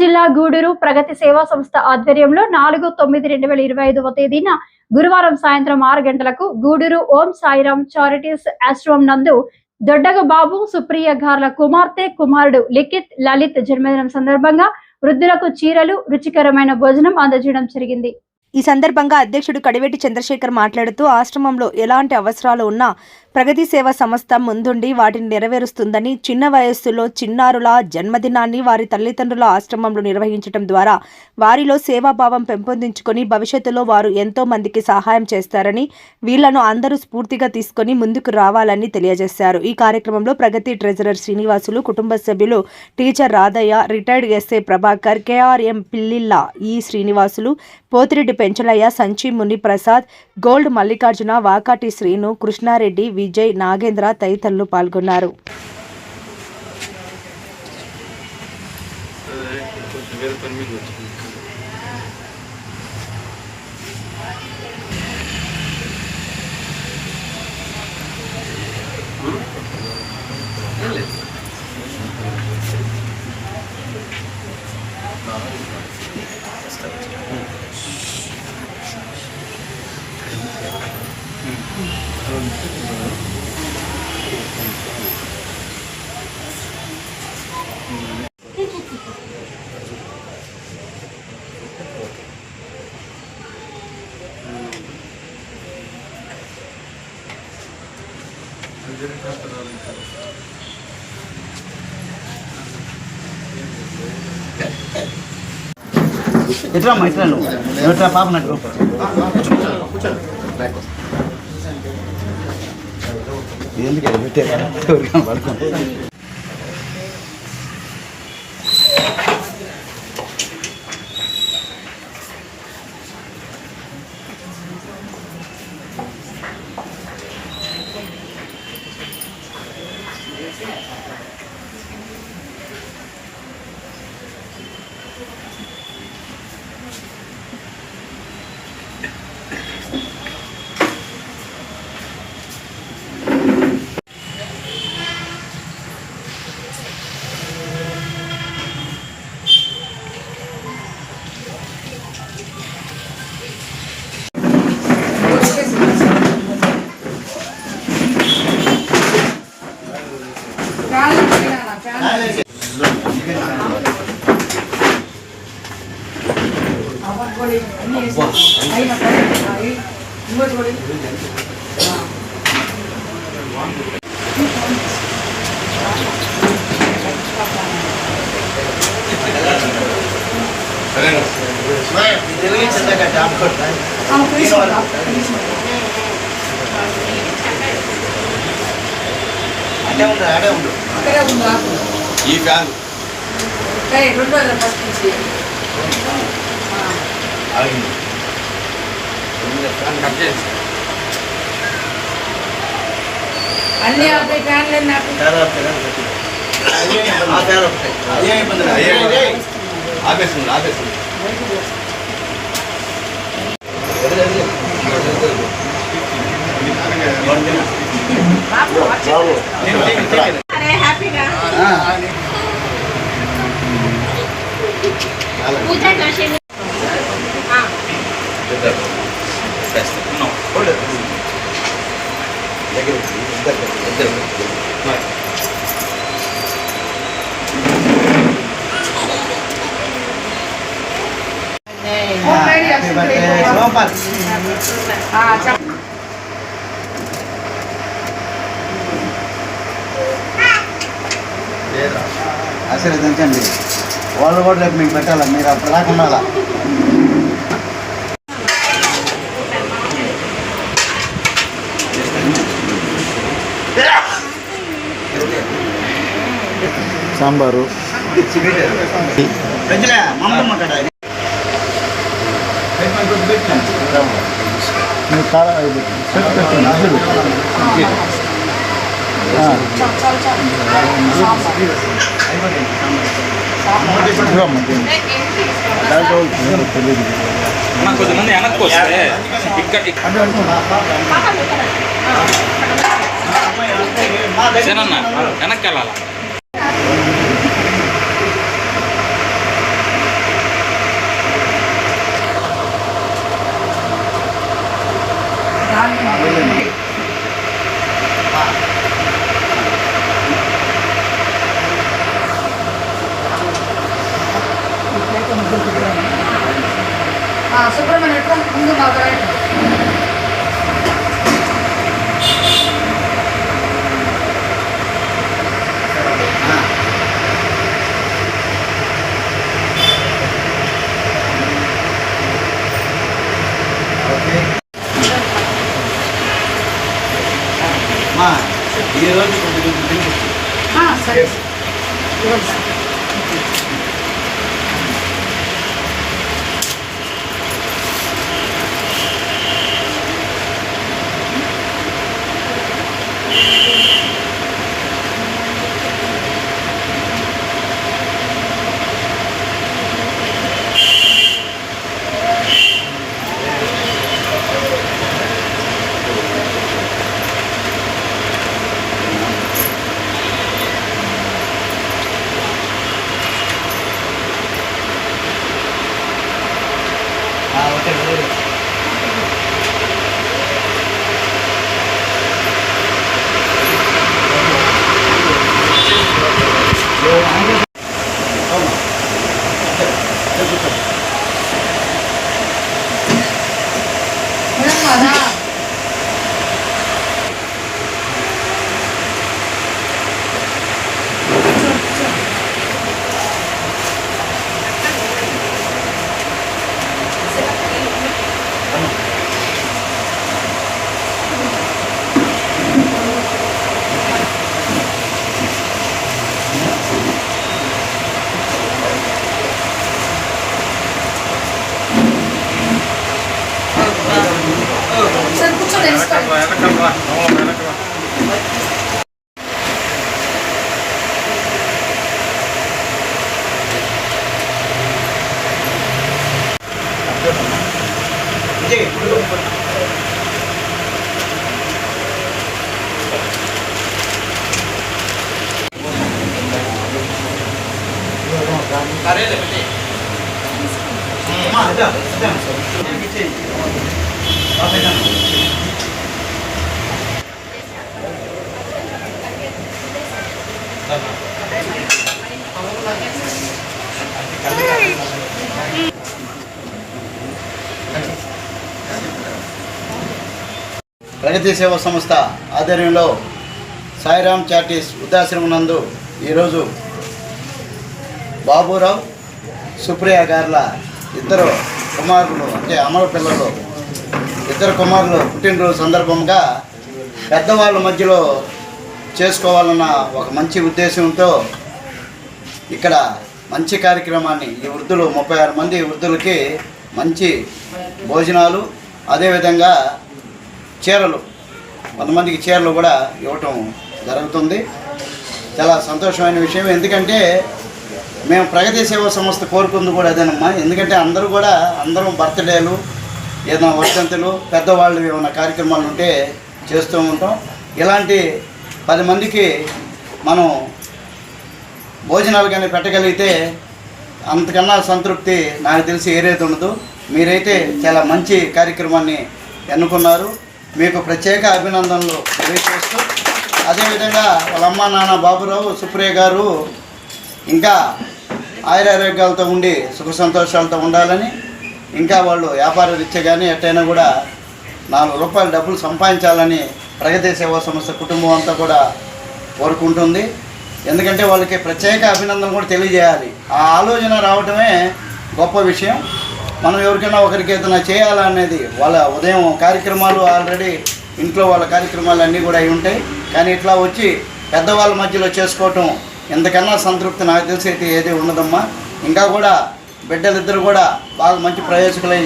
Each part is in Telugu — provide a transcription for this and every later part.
జిల్లా గూడూరు ప్రగతి సేవా సంస్థ ఆధ్వర్యంలో నాలుగు తొమ్మిది రెండు వేల ఇరవై ఐదవ తేదీన గురువారం సాయంత్రం ఆరు గంటలకు గూడూరు ఓం సాయిరామ్ చారిటీస్ ఆశ్రమం నందు దొడ్డగ బాబు సుప్రియ గార్ల కుమార్తె కుమారుడు లిఖిత్ లలిత్ జన్మదినం సందర్భంగా వృద్ధులకు చీరలు రుచికరమైన భోజనం అందజేయడం జరిగింది. ఈ సందర్భంగా అధ్యక్షుడు కడివెట్టి చంద్రశేఖర్ మాట్లాడుతూ ఆశ్రమంలో ఎలాంటి అవసరాలు ఉన్నా ప్రగతి సేవ సంస్థ ముందుండి వాటిని నెరవేరుస్తుందని చిన్న వయస్సులో చిన్నారుల జన్మదినాన్ని వారి తల్లిదండ్రుల ఆశ్రమంలో నిర్వహించడం ద్వారా వారిలో సేవాభావం పెంపొందించుకొని భవిష్యత్తులో వారు ఎంతో మందికి సహాయం చేస్తారని వీళ్ళను అందరూ స్ఫూర్తిగా తీసుకొని ముందుకు రావాలని తెలియజేశారు. ఈ కార్యక్రమంలో ప్రగతి ట్రెజరర్ శ్రీనివాసులు కుటుంబ సభ్యులు teacher Radhaiah retired SA Prabhakar KRM పిల్లిల్ల ఈ శ్రీనివాసులు పోతిరెడ్డి పెంచలయ్య సంచి ముని ప్రసాద్ గోల్డ్ మల్లికార్జున వాకాటి శ్రీను కృష్ణారెడ్డి వి. విజయ్ నాగేంద్ర తదితరులు పాల్గొన్నారు. వేరే పని మీద వచ్చింది ఎట్లా అమ్మా ఇట్లా నువ్వు. ఎట్లా పాప నట్టు ఎందుకు ఇలా పెట్టారు? ఎవరికైనా పడుకో. అడే ఉండు అడే ఉండు ఈ ఫ్యాన్. అన్ని అబ్బాయి ఫ్యాన్లు తేడా ఒకటి, హ్యాపీ బర్త్డే సూపర్. ఆశీర్వదించండి వాళ్ళు కూడా రేపు మీకు పెట్టాలా? మీరు అప్పుడు ఉండాలా? సాంబారు. కారం వెనక్కి వస్తే. ఇక్కడ సేనన్న వెనక్కి వెళ్ళాలా ఓకే మా ఈరోజు కొంచెం తినిపించు. సరే అమ్మా, ప్రగతి సేవా సంస్థ ఆధ్వర్యంలో సాయిరామ్ చార్టీస్ వృద్ధాశ్రమం నందు ఈరోజు బాబురావు సుప్రియ గారుల ఇద్దరు కుమారులు అంటే అమర పిల్లలు. ఇద్దరు కుమారులు పుట్టినరోజు సందర్భంగా పెద్దవాళ్ళ మధ్యలో చేసుకోవాలన్న ఒక మంచి ఉద్దేశంతో ఇక్కడ మంచి కార్యక్రమాన్ని ఈ వృద్ధులు ముప్పై ఆరు మంది వృద్ధులకి మంచి భోజనాలు అదేవిధంగా చీరలు కొంతమందికి చీరలు కూడా ఇవ్వటం జరుగుతుంది. చాలా సంతోషమైన విషయం. ఎందుకంటే మేము ప్రగతి సేవా సంస్థ కోరుకుంది కూడా అదేనమ్మా. ఎందుకంటే అందరూ కూడా అందరం బర్త్డేలు ఏదైనా వర్ధంతులు పెద్దవాళ్ళు ఏమైనా కార్యక్రమాలు ఉంటే చేస్తూ ఉంటాం. ఇలాంటి పది మందికి మనం భోజనాలు కానీ పెట్టగలిగితే అంతకన్నా సంతృప్తి నాకు తెలిసి ఏరేది ఉండదు. మీరైతే చాలా మంచి కార్యక్రమాన్ని ఎన్నుకున్నారు. మీకు ప్రత్యేక అభినందనలు తెలియజేస్తూ అదేవిధంగా వాళ్ళ అమ్మ నాన్న బాబురావు సుప్రియ గారు ఇంకా ఆయురారోగ్యాలతో ఉండి సుఖ సంతోషాలతో ఉండాలని ఇంకా వాళ్ళు వ్యాపార రీత్యా కానీ ఎట్టయినా కూడా నాలుగు రూపాయల డబ్బులు సంపాదించాలని ప్రగతి సేవా సంస్థ కుటుంబం అంతా కూడా కోరుకుంటుంది. ఎందుకంటే వాళ్ళకి ప్రత్యేక అభినందన కూడా తెలియజేయాలి. ఆ ఆలోచన రావటమే గొప్ప విషయం. మనం ఎవరికైనా ఒకరికి ఏదైనా చేయాలనేది వాళ్ళ ఉదయం కార్యక్రమాలు ఆల్రెడీ ఇంట్లో వాళ్ళ కార్యక్రమాలు అన్నీ కూడా అయి ఉంటాయి. కానీ ఇట్లా వచ్చి పెద్దవాళ్ళ మధ్యలో చేసుకోవటం ఎంతకన్నా సంతృప్తి నాకు తెలిసి అయితే ఏది ఉండదమ్మా. ఇంకా కూడా బిడ్డలిద్దరు కూడా బాగా మంచి ప్రయోజకులై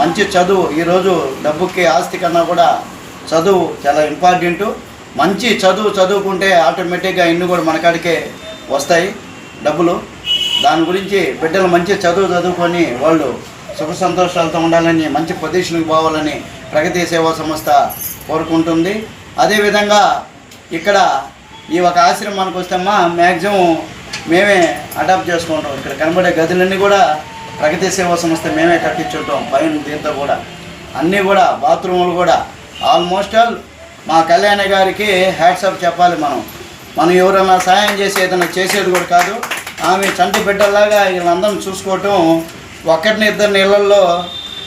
మంచి చదువు ఈరోజు డబ్బుకి ఆస్తి కన్నా కూడా చదువు చాలా ఇంపార్టెంటు. మంచి చదువు చదువుకుంటే ఆటోమేటిక్గా ఇన్ని కూడా మనకాడికే వస్తాయి డబ్బులు. దాని గురించి బిడ్డలు మంచి చదువు చదువుకొని వాళ్ళు సుఖ సంతోషాలతో ఉండాలని మంచి పొజిషన్కి పోవాలని ప్రగతి సేవా సంస్థ కోరుకుంటుంది. అదేవిధంగా ఇక్కడ ఈ ఒక ఆశ్రమానికి వస్తేమ్మా మ్యాక్సిమం మేమే అడాప్ట్ చేసుకుంటాం. ఇక్కడ కనబడే గదులన్నీ కూడా ప్రగతి సేవా సంస్థ మేమే కట్టించుంటాం పైన దీంతో కూడా. అన్నీ కూడా బాత్రూములు కూడా. ఆల్మోస్ట్ ఆల్ మా కళ్యాణ గారికి హ్యాట్సాప్ చెప్పాలి మనం. మనం ఎవరైనా సాయం చేసి ఏదైనా చేసేది కూడా కాదు. ఆమె చంటి బిడ్డల్లాగా వీళ్ళందరం చూసుకోవటం ఒక్కటిని ఇద్దరిని ఇళ్ళల్లో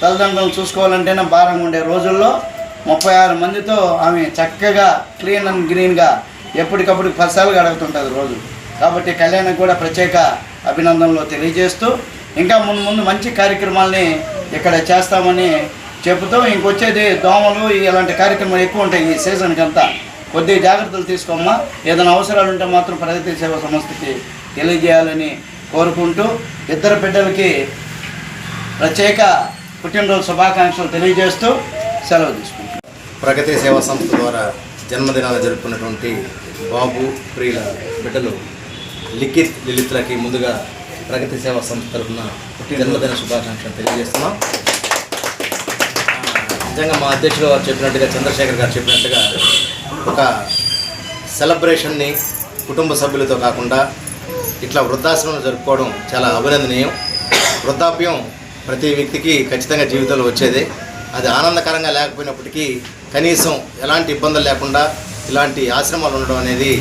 తల్లిదండ్రులను చూసుకోవాలంటేనే భారంగా ఉండే రోజుల్లో ముప్పై ఆరు మందితో ఆమె చక్కగా క్లీన్ అండ్ గ్రీన్గా ఎప్పటికప్పుడు పసాలు అడుగుతుంటుంది రోజు. కాబట్టి కళ్యాణ్కి కూడా ప్రత్యేక అభినందనలు తెలియజేస్తూ ఇంకా ముందు ముందు మంచి కార్యక్రమాల్ని ఇక్కడ చేస్తామని చెబుతూ ఇంకొచ్చేది దోమలు ఇలాంటి కార్యక్రమాలు ఎక్కువ ఉంటాయి ఈ సీజన్కి అంతా. కొద్దిగా జాగ్రత్తలు తీసుకోమ్మా. ఏదైనా అవసరాలు ఉంటే మాత్రం ప్రగతి సేవా సంస్థకి తెలియజేయాలని కోరుకుంటూ ఇద్దరు బిడ్డలకి ప్రత్యేక పుట్టినరోజు శుభాకాంక్షలు తెలియజేస్తూ సెలవు తీసుకుంటాం ప్రగతి సేవా సంస్థ ద్వారా జన్మదినాలు జరుపుకున్నటువంటి బాబు ప్రియుల బిడ్డలు లిఖిత్ లిలిత్లకి ముందుగా ప్రగతి సేవా సంస్థ తరఫున జన్మదిన శుభాకాంక్షలు తెలియజేస్తున్నాం. నిజంగా మా అధ్యక్షుడు గారు చెప్పినట్టుగా చంద్రశేఖర్ గారు చెప్పినట్టుగా ఒక సెలబ్రేషన్ని కుటుంబ సభ్యులతో కాకుండా ఇట్లా వృద్ధాశ్రమం జరుపుకోవడం చాలా అభినందనీయం. వృద్ధాప్యం ప్రతి వ్యక్తికి ఖచ్చితంగా జీవితంలో వచ్చేది. అది ఆనందకరంగా లేకపోయినప్పటికీ కనీసం ఎలాంటి ఇబ్బందులు లేకుండా ఇలాంటి ఆశ్రమాలు ఉండడం అనేది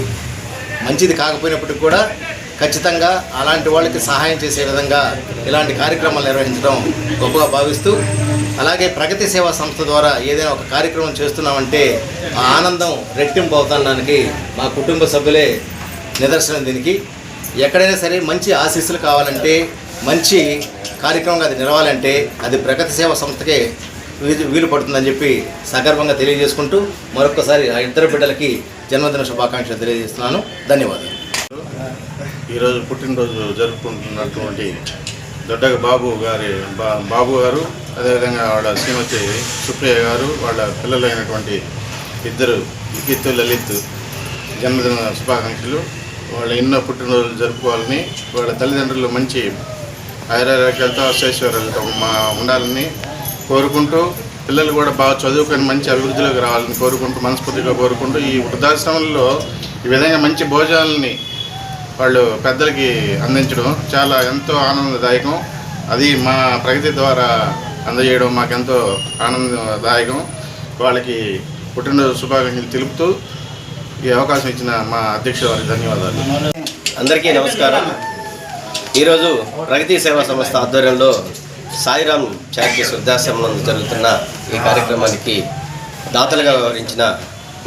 మంచిది కాకపోయినప్పటికీ కూడా ఖచ్చితంగా అలాంటి వాళ్ళకి సహాయం చేసే విధంగా ఇలాంటి కార్యక్రమాలు నిర్వహించడం గొప్పగా భావిస్తూ అలాగే ప్రగతి సేవా సంస్థ ద్వారా ఏదైనా ఒక కార్యక్రమం చేస్తున్నామంటే ఆ ఆనందం రెట్టింపు అవుతానికి మా కుటుంబ సభ్యులే నిదర్శనం దీనికి. ఎక్కడైనా సరే మంచి ఆశీస్సులు కావాలంటే మంచి కార్యక్రమంగా అది నిలవాలంటే అది ప్రగతి సేవా సంస్థకే వీలు వీలు పడుతుందని చెప్పి సగర్వంగా తెలియజేసుకుంటూ మరొకసారి ఆ ఇద్దరు బిడ్డలకి జన్మదిన శుభాకాంక్షలు తెలియజేస్తున్నాను. ధన్యవాదాలు. ఈరోజు పుట్టినరోజు జరుపుకుంటున్నటువంటి దొడ్డగ బాబు గారి బా బాబు గారు అదేవిధంగా వాళ్ళ శ్రీమతి సుప్రియ గారు వాళ్ళ పిల్లలైనటువంటి ఇద్దరు లిఖిత్ లలిత్ జన్మదిన శుభాకాంక్షలు. వాళ్ళ ఎన్నో పుట్టినరోజులు జరుపుకోవాలని వాళ్ళ తల్లిదండ్రులు మంచి ఆయురారోగ్యాలతో అశేశ్వరాలతో మా ఉండాలని కోరుకుంటూ పిల్లలు కూడా బాగా చదువుకొని మంచి అభివృద్ధిలోకి రావాలని కోరుకుంటూ మనస్ఫూర్తిగా కోరుకుంటూ ఈ వృద్ధాశ్రమంలో ఈ విధంగా మంచి భోజనాలని వాళ్ళు పెద్దలకి అందించడం చాలా ఎంతో ఆనందదాయకం. అది మా ప్రగతి ద్వారా అందజేయడం మాకెంతో ఆనందదాయకం. వాళ్ళకి పుట్టినరోజు శుభాకాంక్షలు తెలుపుతూ ఈ అవకాశం ఇచ్చిన మా అధ్యక్షుల వారికి ధన్యవాదాలు. అందరికీ నమస్కారం. ఈరోజు ప్రగతి సేవా సంస్థ ఆధ్వర్యంలో సాయిరామ్ చారిటీస్ వృద్ధాశ్రమంలో జరుగుతున్న ఈ కార్యక్రమానికి దాతలుగా వ్యవహరించిన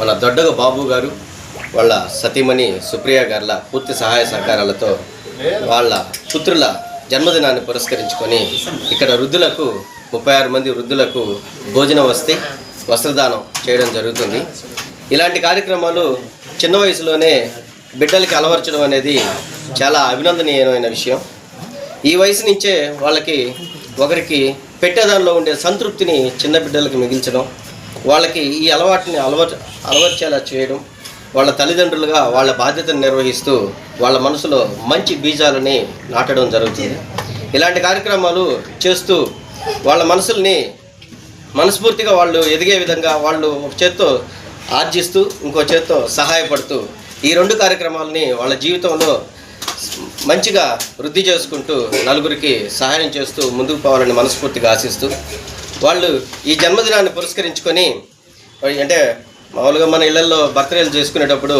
మన దొడ్డగ బాబు గారు వాళ్ళ సతీమణి సుప్రియ గారుల పూర్తి సహాయ సహకారాలతో వాళ్ళ పుత్రుల జన్మదినాన్ని పురస్కరించుకొని ఇక్కడ వృద్ధులకు ముప్పై ఆరు మంది వృద్ధులకు భోజన వస్తే వస్త్రదానం చేయడం జరుగుతుంది. ఇలాంటి కార్యక్రమాలు చిన్న వయసులోనే బిడ్డలకి అలవర్చడం అనేది చాలా అభినందనీయమైన విషయం. ఈ వయసు నుంచే వాళ్ళకి ఒకరికి పెట్టేదానిలో ఉండే సంతృప్తిని చిన్న బిడ్డలకు మిగిల్చడం వాళ్ళకి ఈ అలవాటుని అలవర్ అలవర్చేలా చేయడం వాళ్ళ తల్లిదండ్రులుగా వాళ్ళ బాధ్యతను నిర్వహిస్తూ వాళ్ళ మనసులో మంచి బీజాలని నాటడం జరుగుతుంది. ఇలాంటి కార్యక్రమాలు చేస్తూ వాళ్ళ మనసుల్ని మనస్ఫూర్తిగా వాళ్ళు ఎదిగే విధంగా వాళ్ళు ఒక చేత్తో ఆర్జిస్తూ ఇంకో చేత్తో సహాయపడుతూ ఈ రెండు కార్యక్రమాలని వాళ్ళ జీవితంలో మంచిగా వృద్ధి చేసుకుంటూ నలుగురికి సహాయం చేస్తూ ముందుకు పోవాలని మనస్ఫూర్తిగా ఆశిస్తూ వాళ్ళు ఈ జన్మదినాన్ని పురస్కరించుకొని అంటే మామూలుగా మన ఇళ్ళలో బర్త్డేలు చేసుకునేటప్పుడు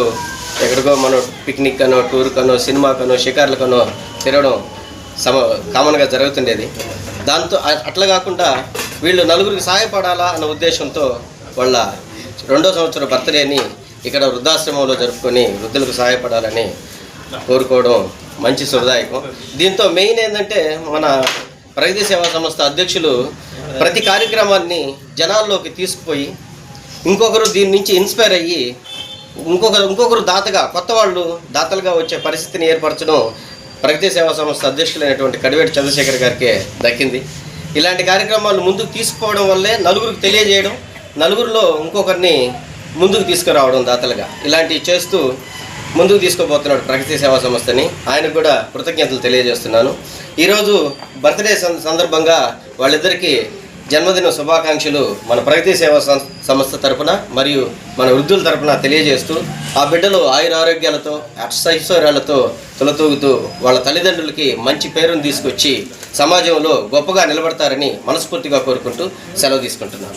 ఎక్కడికో మనం పిక్నిక్ అనో టూర్ కనో సినిమాకనో షికార్లకనో తిరగడం సమ కామన్గా జరుగుతుండేది. దాంతో అట్లా కాకుండా వీళ్ళు నలుగురికి సహాయపడాలా అన్న ఉద్దేశంతో వాళ్ళ రెండో సంవత్సరం బర్త్డేని ఇక్కడ వృద్ధాశ్రమంలో జరుపుకొని వృద్ధులకు సహాయపడాలని కోరుకోవడం మంచి శుభదాయకం. దీంతో మెయిన్ ఏంటంటే మన ప్రగతి సేవా సంస్థ అధ్యక్షులు ప్రతి కార్యక్రమాన్ని జనాల్లోకి తీసుకుపోయి ఇంకొకరు దీని నుంచి ఇన్స్పైర్ అయ్యి ఇంకొకరు ఇంకొకరు దాతగా కొత్త వాళ్ళు దాతలుగా వచ్చే పరిస్థితిని ఏర్పరచడం ప్రగతి సేవా సంస్థ అధ్యక్షులైనటువంటి కడివేటి చంద్రశేఖర్ గారికే దక్కింది. ఇలాంటి కార్యక్రమాలు ముందుకు తీసుకుపోవడం వల్లే నలుగురికి తెలియజేయడం నలుగురిలో ఇంకొకరిని ముందుకు తీసుకురావడం దాతలుగా. ఇలాంటివి చేస్తూ ముందుకు తీసుకుపోతున్నాడు ప్రగతి సేవా సంస్థని. ఆయనకు కూడా కృతజ్ఞతలు తెలియజేస్తున్నాను. ఈరోజు బర్త్డే సందర్భంగా వాళ్ళిద్దరికీ జన్మదిన శుభాకాంక్షలు మన ప్రగతి సేవా సంస్థ తరపున మరియు మన వృద్ధుల తరపున తెలియజేస్తూ ఆ బిడ్డలు ఆయుర ఆరోగ్యాలతో అష్టైశ్వర్యాలతో తొలతూగుతూ వాళ్ళ తల్లిదండ్రులకి మంచి పేరును తీసుకొచ్చి సమాజంలో గొప్పగా నిలబడతారని మనస్ఫూర్తిగా కోరుకుంటూ సెలవు తీసుకుంటున్నాను.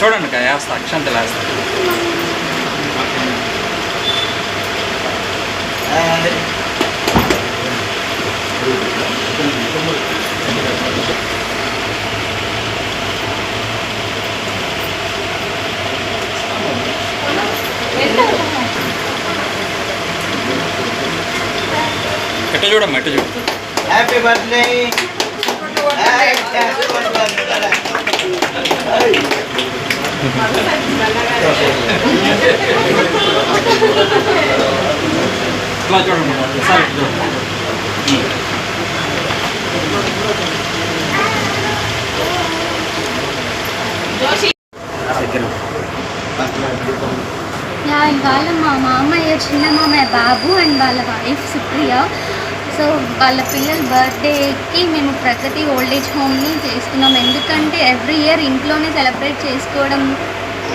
చూడండి కదా వేస్తా అక్షంత వేస్తా హాయ్. ఇట్ట చూడమ్మా ఇట్ట చూడు happy birthday hi, happy birthday. ఇట్లా చూడండి ఒకసారి ఇట్ట చూడండి యా ఇవాళ మా మామయ్య చిన్న మామయ్య బాబు అండ్ వాళ్ళ వైఫ్ సుప్రియ సో వాళ్ళ పిల్లల బర్త్డేకి మేము ప్రగతి ఓల్డ్ ఏజ్ హోమ్ని చేసుకున్నాం. ఎందుకంటే ఎవ్రీ ఇయర్ ఇంట్లోనే సెలబ్రేట్ చేసుకోవడం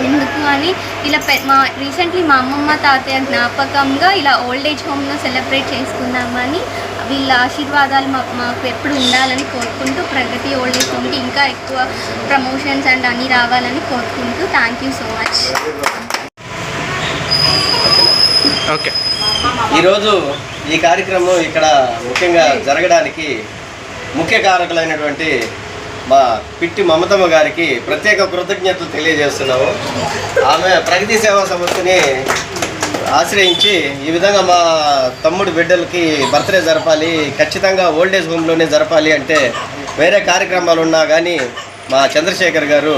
ఎందుకు అని ఇలా పె మా రీసెంట్లీ మా అమ్మమ్మ తాతయ్య జ్ఞాపకంగా ఇలా ఓల్డ్ ఏజ్ హోమ్లో సెలబ్రేట్ చేసుకుందామని వీళ్ళ ఆశీర్వాదాలు మాకు మాకు ఎప్పుడు ఉండాలని కోరుకుంటూ ప్రగతి ఓల్డ్ ఏజ్ హోమ్కి ఇంకా ఎక్కువ ప్రమోషన్స్ అండ్ అన్నీ రావాలని కోరుకుంటూ thank you so much. Okay. ఈరోజు ఈ కార్యక్రమం ఇక్కడ ముఖ్యంగా జరగడానికి ముఖ్య కారకులైనటువంటి మా పిట్టి మమతమ్మ గారికి ప్రత్యేక కృతజ్ఞతలు తెలియజేస్తున్నాము. ఆమె ప్రగతి సేవా సంస్థని ఆశ్రయించి ఈ విధంగా మా తమ్ముడు బిడ్డలకి బర్త్డే జరపాలి ఖచ్చితంగా ఓల్డేజ్ హోమ్లోనే జరపాలి అంటే వేరే కార్యక్రమాలు ఉన్నా కానీ మా చంద్రశేఖర్ గారు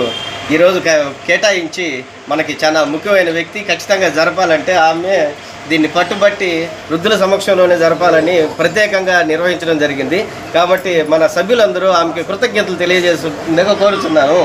ఈరోజు కే- కేటాయించి మనకి చాలా ముఖ్యమైన వ్యక్తి ఖచ్చితంగా జరపాలంటే ఆమె దీన్ని పట్టుబట్టి వృద్ధుల సమక్షంలోనే జరపాలని ప్రత్యేకంగా నిర్వహించడం జరిగింది. కాబట్టి మన సభ్యులందరూ ఆమెకి కృతజ్ఞతలు తెలియజేసు కోరుతున్నాను